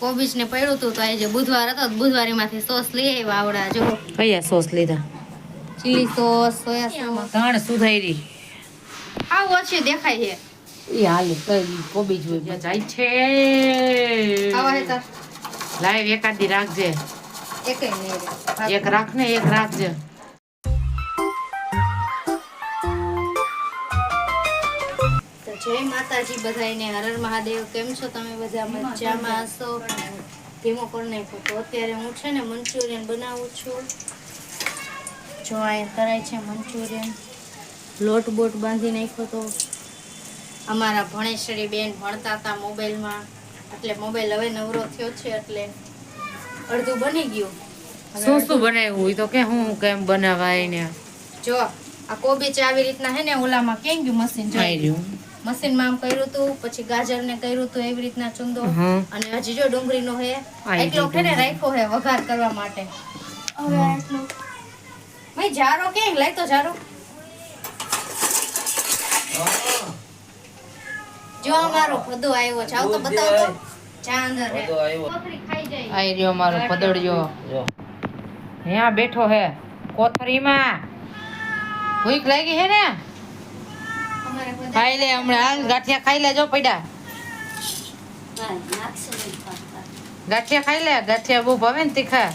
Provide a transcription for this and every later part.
કોબીજ ને પડ્યું હતું તો આજે બુધવાર હતો બુધવારીમાંથી સોસ લઈ આવ્યા આવડા જો. કયા સોસ લીધા? ચીલી સોસ સોયા સોસ ત્રણ સુધારી. આવ ઓછી દેખાય છે. એ હાલે કઈ કોબીજ હોય જાય છે. આવા હે તાર. લાઈવ એકાદી રાખજે. એક એક રાખ ને એક રાખજે. જય માતાજી બધાને હરર મહાદેવ કેમ છો તમે બધા? મજામાં હશો? ધીમો પણ નહીં તો અત્યારે હું છે ને મંચુરિયન બનાવું છું. જો અહીંયા કરાય છે મંચુરિયન. લોટ બોટ બાંધી નાખ્યો તો અમારા ભણેશ્વરી બેન ભણતા હતા મોબાઈલમાં. એટલે મોબાઈલ હવે નવરો થયો છે એટલે અડધું બની ગયું. શું શું બનાવ્યું? તો કે હું કેમ બનાવાય ને? જો આ કોબીજ આવી રીતના હે ને ઓલામાં કેમ ગયું મશીન જો. રહ્યું મશીનમાં આમ કર્યું હતું પછી ગાજર ને કર્યું હતું એવી રીતના ચુંદો. અને હજી જો ડુંગળીનો હે એટલો છે ને રાખ્યો હે વઘાર કરવા માટે. હવે આટલું ભાઈ જારો કે લઈ તો જારો. જો અમારો ભદો આવ્યો છે. આવ તો બતાવ તો ચાંદર હે. કોથળી ખાઈ જાય આઈ રહ્યો મારો પદળિયો અહીંયા બેઠો હે. કોથરીમાં. ભૂખ લાગી હે ને? ખાઈ લે હમણાં હાલ ગાંઠિયા ખાઈ લેજો પડ્યા. ગાંઠિયા ખાઈ લે ગાંઠિયા બહુ ભાવે ને તીખા.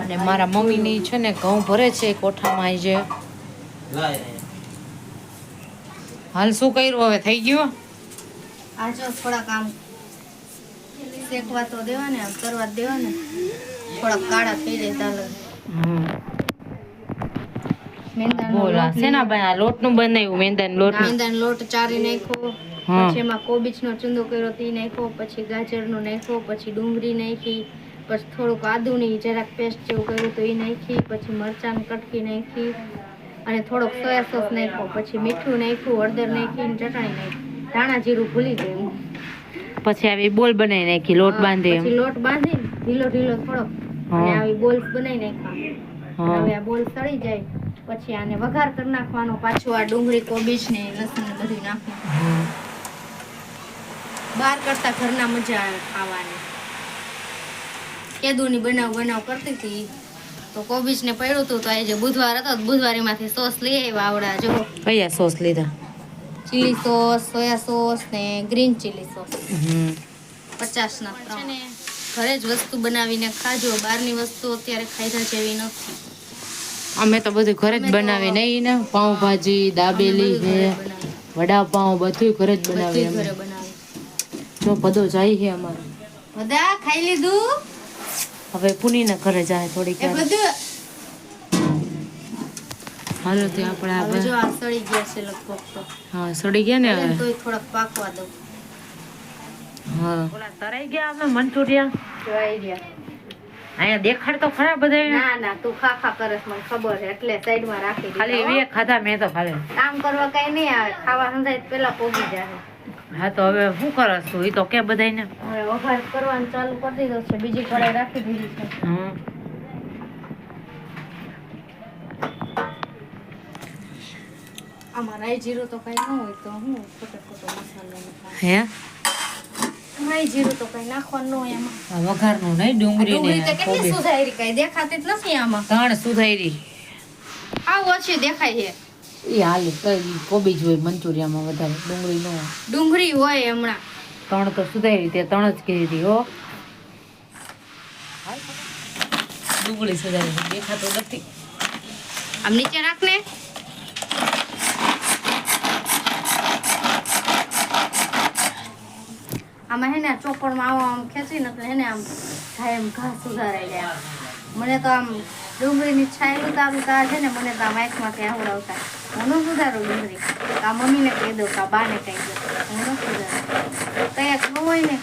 અને મારા મમ્મી ની છે ને ઘઉં ભરે છે કોઠામાં આવી છે હાલ શું કર્યું હવે? થઈ ગયું? આ થોડા થોડાક આમ શેકવા તો દેવા ને આમ કરવા દેવાને. દેવા ને થોડાક કાળા થઈ જાય ચાલો મેંદાનો બોલ લોટ શેના બના લોટનું બનાવ્યું મેંદાનું લોટનું મેંદાનો લોટ ચારી નાખ્યો પછી એમાં કોબીજનો ચૂંદો કર્યો તે નાખ્યો પછી ગાજરનો નાખ્યો પછી ડુંગળી નાખી પછી થોડુંક આદુની જરાક પેસ્ટ જેવું કર્યું તો એ નાખી પછી મરચાંની કટકી નાખી અને થોડોક સોયા સોસ નાખ્યો પછી મીઠું નાખ્યું હળદર નાખી ચટણી નાખી. ધાણા જીરું ભૂલી ગયું પછી આવી બોલ બનાવી નાખી લોટ બાંધી પછી લોટ બાંધી ઢીલો ઢીલો થોડોક અને આવી બોલ્સ બનાવી નાખ્યા. હવે આ બોલ સળી જાય. પછી આને વઘાર કરી નાખવાનો પાછું આ ડુંગળી કોબીજ ને લસણ બધું નાખી બહાર કરતા ઘરના મજા ખાવાની કેદુની બનાવ બનાવ કરતી હતી. તો કોબીજ ને પડ્યું હતું તો આજે બુધવાર હતો તો બુધવારીમાંથી સોસ લઈ આવ્યા આવડા જો. કયા સોસ લીધા? ચીલી સોસ સોયા સોસ ને ગ્રીન ચીલી સોસ. પચાસ ના ઘરે જ વસ્તુ બનાવીને ખાજો બહારની વસ્તુ અત્યારે ખાધા જેવી નથી. અમે તો બધું ઘરે જ બનાવી નહીં ને? પાઉંભાજી દાબેલી છે વડાપાઉં બધું ઘરે જ બનાવી અમે. જો બધો જાય છે અમારો. બધા ખાઈ લીધું? હવે પુનીના ઘરે જાય થોડીક હાલો તે આપણે આ બધું જો આ સડી ગયા છે લગભગ તો. હા સડી ગયા ને હવે? તોય થોડાક પાકવા દો હા. ઓલા તરાઈ ગયા આપણે મંચુરિયા જોઈ રહ્યા અહીંયા દેખાડ તો ખરા બધા ના ના તું ખા ખા કરસ મને ખબર છે. એટલે સાઈડમાં રાખી ખાલી. એવી ખાધા મેં તો ખાલી. કામ કરવા કઈ નહીં આવે. ખાવા સંધાય પેલા પોગી જાય. હા તો હવે શું કરસ તું? એ તો કે બધાને હવે વઘાર કરવાનું ચાલુ કરી દીધો છે. બીજી કડાઈ રાખી દીધી છે. હમ. આમાં રાઈ જીરું તો કઈ ન હોય તો હું ખોટો ખોટો મસાલો. હે? રાઈ જીરું તો કઈ નાખવાનું હોય એમાં વઘારનું નહીં ડુંગળી ડુંગળી તો કેટલી સુધારી કઈ દેખાતી જ નથી આમાં. ત્રણ સુધારી. આવ ઓછી દેખાય છે. એ હાલ કઈ કોબીજ હોય મંચુરિયામાં વધારે ડુંગળી નો ડુંગળી હોય હમણાં. ત્રણ તો સુધારી તે ત્રણ જ કીધી હતી હો. ડુંગળી સુધારી દેખાતો નથી. આમ નીચે રાખ ને. આમાં હે ને ચોપડમાં આવો આમ ખેંચીને એટલે હે ને આમ થાય એમ ઘા સુધારાઈ જાય. મને તો આમ ડુંગળીની છાય ઉતારું તા છે ને મને તો આમ આંખમાંથી આવડાવતા. હું ન સુધારું ડુંગળી. આ મમ્મીને કહી દઉં કા બાને કહી દઉં. હું ન સુધારું. કંઈક ન હોય ને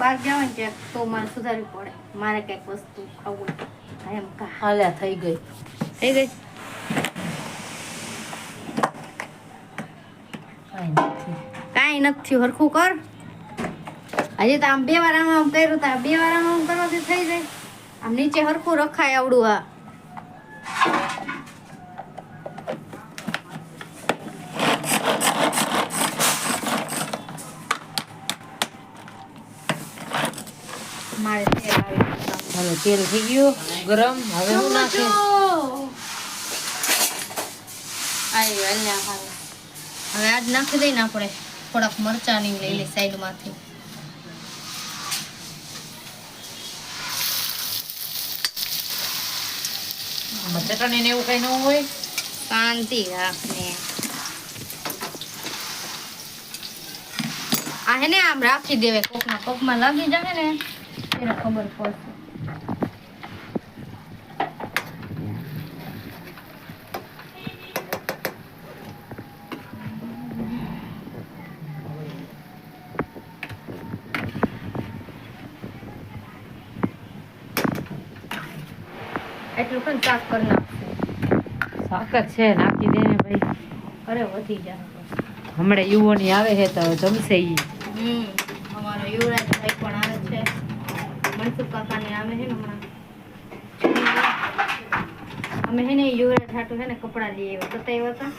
બહાર જાવ ને ક્યાંક તો મારે સુધારવી પડે. મારે કંઈક વસ્તુ ખાવું એમ કા. હાલ્યા થઈ ગઈ. થઈ ગઈ? કાંઈ નથી. કાંઈ નથી. હરખું કર. હજી તો આમ બે વાર આમ આમ કર્યું તો બે વાર આમ આમ કરવાથી થઈ જાય. આમ નીચે હરખું રખાય આવડું આ મારે તેલ થઈ ગયું. ગરમ. હવે હું નાખે. હવે આજ નાખી દઈને આપણે થોડાક મરચાની લઈ લે સાઈડમાંથી. ચટણી ને એવું કઈ ન હોય. શાંતિ રાખને. આ હે ને આમ રાખી દેવે, કોકના કોકમાં લાગી જાય ને, એને ખબર પડશે. એટલું પણ શાક કરી નાખશે. શાક જ છે નાખી દે ને ભાઈ. અરે વધી જાય હમણાં યુવાની આવે છે તો જમશે ઈ. હમ અમારો યુવરાજ ભાઈ પણ આવે છે. મનસુખ કાકાને આવે છે ને હમણાં. અમે હે ને યુવરાજ હાટુ હે ને કપડાં લઈ આવ્યા. બતાવ્યા હતા?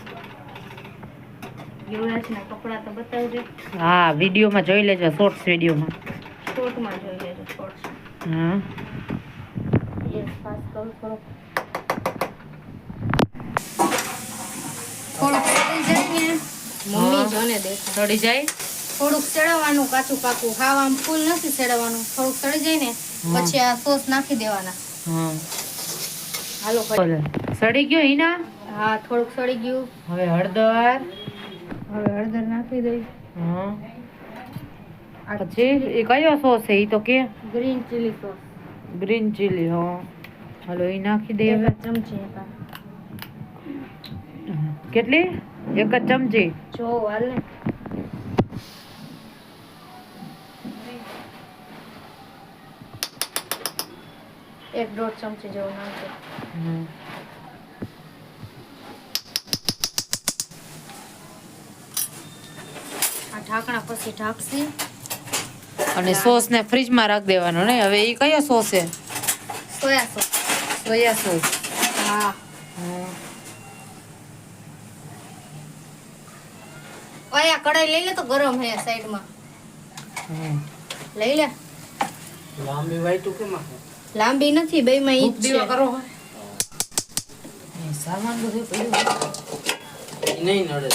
યુવરાજના કપડાં તો બતાવજો. હા વિડીયોમાં જોઈ લેજો શોર્ટ્સ વિડીયોમાં. શોર્ટમાં જોઈ લેજો શોર્ટ્સ હા. યસ પાસ કરું થોડોક થોડુંક ચડી જાય ને. મમ્મી જોને દેખાય સડી જાય. થોડુંક ચડાવવાનું કાચું પાકું ખાવા ફૂલ નથી ચડાવવાનું થોડુંક ચડી જાય ને પછી આ સોસ નાખી દેવાના. હાલો સડી ગયો હિના હા થોડુંક સડી ગયું. હવે હળદર. હવે હળદર નાખી દઈ. હા. પછી એ કયો સોસ છે એ તો કે? Green chilli sauce. Green chilli હા હાલો ઈ નાખી દે હવે એક ચમચી હતા કેટલી એક જ ચમચી જો હાલ ને એક દોઢ ચમચી જેવું નાખે હમ. આ ઢાંકણા પછી ઢાંકશી અને સોસ ને ફ્રીજમાં રાખ દેવાનો ને હવે એ કયો સોસ છે? Soya sauce. Soya sauce. હા. ઓય આ લઈ લે તો ગરમ હે સાઈડમાં. લઈ લે. લાંબી કેમ નથી બે માં ઈ દીવા કરો એ સામાન બધું પડ્યું. નહીં નડે.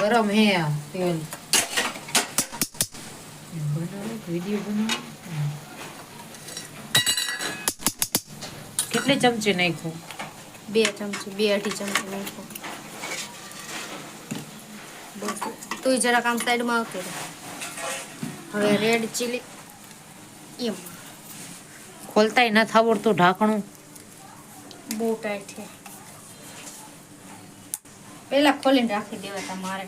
ગરમ હે આ તેલ. બનાવો વીડિયો બનાવો કેટલી ચમચી નાખ્યું? બે ચમચી બે અઢી ચમચી નાખો તું જરાક આમ સાઈડમાં આવતી હવે રેડ ચીલી એમ. ખોલતાય ના આવડતું ઢાંકણું? બહુ ટાઈટ છે. પેલા ખોલીને રાખી દેવા તમારે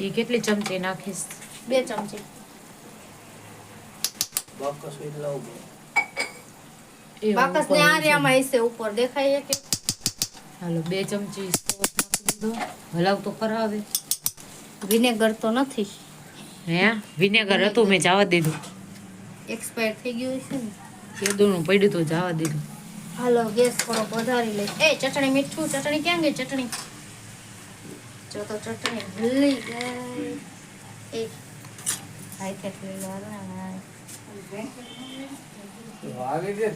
એ કેટલી ચમચી નાખીશ? બે ચમચી. બાકસ આવું બને. બાકસ ને આ રેમાં હશે ઉપર દેખાય કે હાલો બે ચમચી સોસ નાખી દીધો. હલાવ તો કરાવે વિનેગર તો નથી. હે? વિનેગર હતું મેં જવા દીધું. એક્સપાયર થઈ ગયું છે ને? કેદુનું પડ્યું તો જવા દીધું. હાલો ગેસ થોડોક વધારી લે એ ચટણી મીઠું ચટણી ક્યાં ગઈ ચટણી? જો તો ચટણી ભૂલી ગઈ એ હાથે લઈ લો હાલો ને હાય. વાગે કે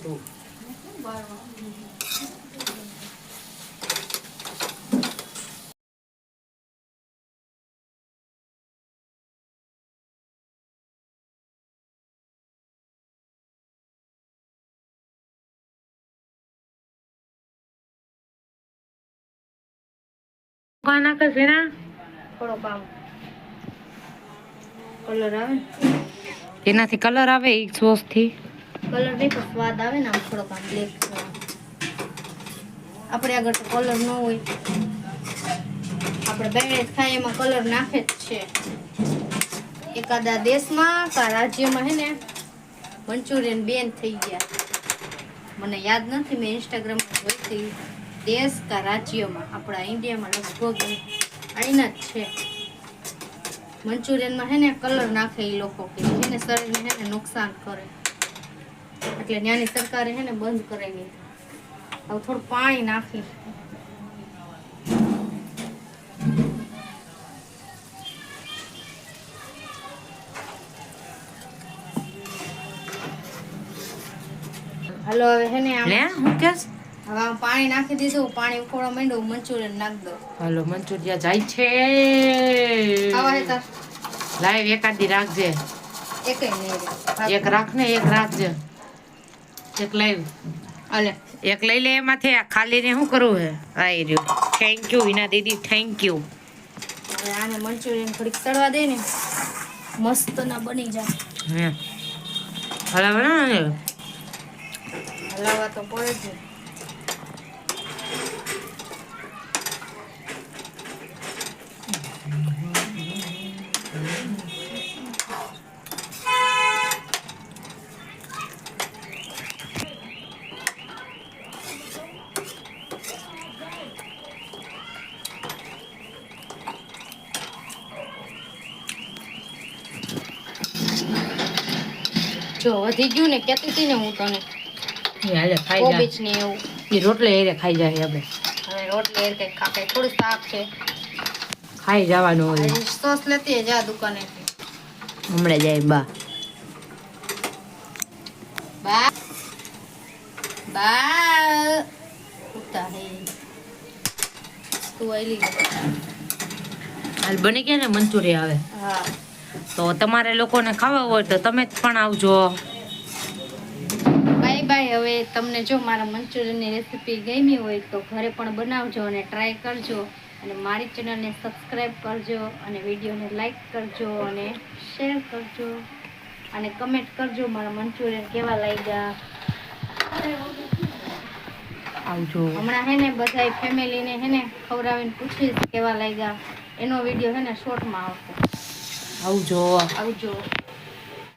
તું કાં નાખે છે ના? થોડોક આમ કલર આવે એનાથી તેનાથી કલર આવે એ સોસથી? કલર નહીં પણ સ્વાદ આવે ને આમ થોડોક આમ બ્લેક આપણે આગળ તો કલર ન હોય. આપણે બેને ખાય એમાં કલર નાખે જ છે. એકાદા દેશમાં કા રાજ્યમાં હે ને મંચુરિયન બેન થઈ ગયા. મને યાદ નથી મેં ઇન્સ્ટાગ્રામમાં જોઈ હતી. દેશ કા રાજ્યમાં આપણા ઇન્ડિયામાં લગભગ આઈના જ છે. મંચુરિયનમાં હે ને કલર નાખે એ લોકો કે એને શરીરને હે ને નુકસાન કરે. એટલે ત્યાંની સરકારે હે ને બંધ કરાવી દીધું હવે થોડું પાણી નાખી. હાલો, હવે હે ને હું કેસ હવે પાણી નાખી દીધું પાણી ઉકળવા માંડ્યું મંચુરિયન નાખ દો હાલો મંચુરિયા જાય છે. ખાવા હે તાર લાઈવ એકાદી રાખજે. એક એક રાખ ને એક રાખજે. એક લાઈવ હાલે. એક લઈ લે એમાંથી આ ખાલી ને શું કરવું હે? આઈ રહ્યું. થેન્ક યુ વિના દીદી થેન્ક યુ હવે આને મંચુરિયન થોડીક તળવા દે ને. મસ્ત ના બની જાય. હે. હલા ને હલાવવા તો પડે જ. જો વધી ગયું ને કેતી હતી ને હું તને. હાલે ખાઈ કોબીજ ને એવું. એ રોટલે એરે ખાઈ જાય આપણે. હવે રોટલી એરે કંઈક ખાકે થોડું શાક છે. ખાઈ જવાનું હોય. સોસ લેતી જા દુકાને. હમણાં જાય બા. બા. બા. ઉતા હે. તું આઈલી હાલ બની ગયા ને મંચુરી આવે. હા. તો તમારે લોકોને ખાવા હોય તો તમે જ પણ આવજો. બાય બાય હવે તમને જો મારા મંચુરિયનની રેસીપી ગમી હોય તો ઘરે પણ બનાવજો અને ટ્રાય કરજો. અને મારી ચેનલને સબસ્ક્રાઈબ કરજો અને વિડીયોને લાઈક કરજો અને શેર કરજો. અને કમેન્ટ કરજો મારા મંચુરિયન કેવા લાગ્યા. આવજો. હમણાં હે ને બધાય ફેમિલીને હે ને ખવડાવીને પૂછીશ કેવા લાગ્યા. એનો વીડિયો હે ને શોર્ટમાં આવશે. આવજો આવજો